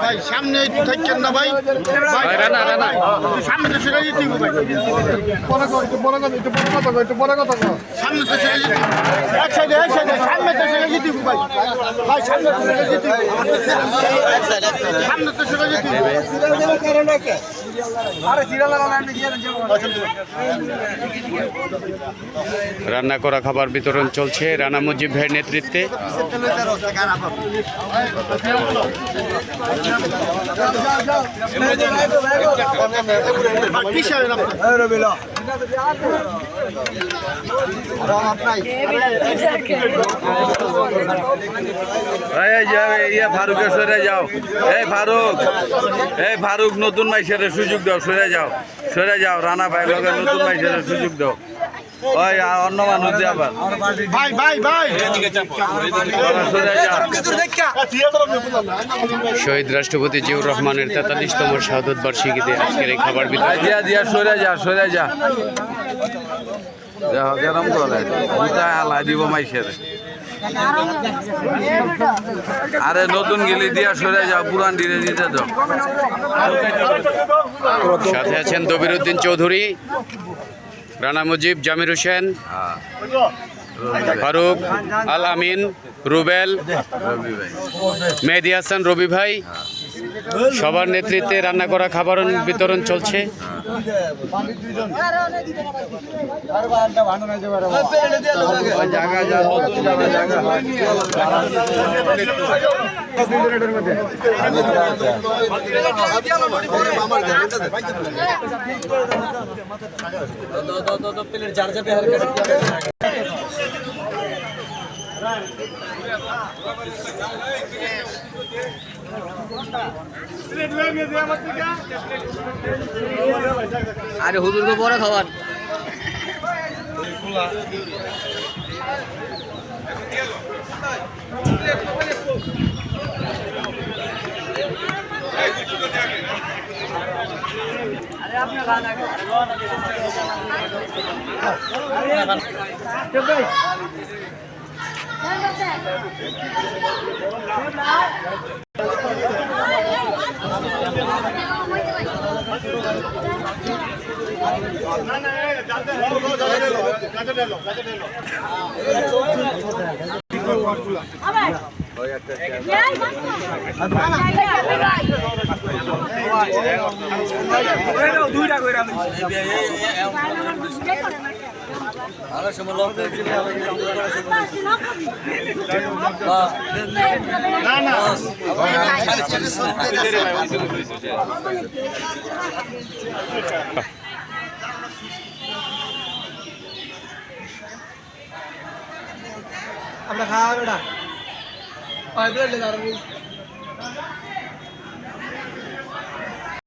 ভাই সামনে একটু থাকেন না ভাই? ভাই ভাই, রানা, রানা। সামনে তো সেটা যেতে হবে। ভাই সামনে তো যেতে। এক সাইডে এক সাইডে সামনে তো যেতে ভাই। ভাই সামনে তো সেটা যেতে সামনে তো সেটা যেতে রান্না করা খাবার বিতরণ চলছে। রানা মুজিব ভাইয়ের নেতৃত্বে। ফারুকের সরে যাও। এই ফারুক এই ফারুক নতুন মাইসের সুযোগ দাও, সরে যাও। সরে যাও, রানা ভাই নতুন মাইসের সুযোগ দাও। ওই আর অন্য মানুষ দিয়ে আবার। ভাই ভাই ভাই। শহীদ রাষ্ট্রপতি জিয়াউর রহমানের তেতাল্লিশতম শাহাদত বার্ষিকীতে আজকের এই খাবার বিতরণ। দিয়া দিয়া সরে যা সরে যা। দেখো কেরম করে। আলাই দিব মাইসের। আরে নতুন গেলি দিয়া সরে যাও পুরান দিলে দিতে দাও। সাথে আছেন দবিরুদ্দিন চৌধুরী। রানা মুজিব, জামির হোসেন, ফারুক, আল আমিন, রুবেল রবি মেহেদি হাসান, রবি ভাই। সবার নেতৃত্বে রান্না করা খাবার বিতরণ চলছে। আরে হুজুর তো বড় খাবার। খোলা ওই জায়গা যা নতুন যাবে জায়গা আরে হুজুরকে পরে খাবার আমরা খাওয়া বেটা পাইপ লাইন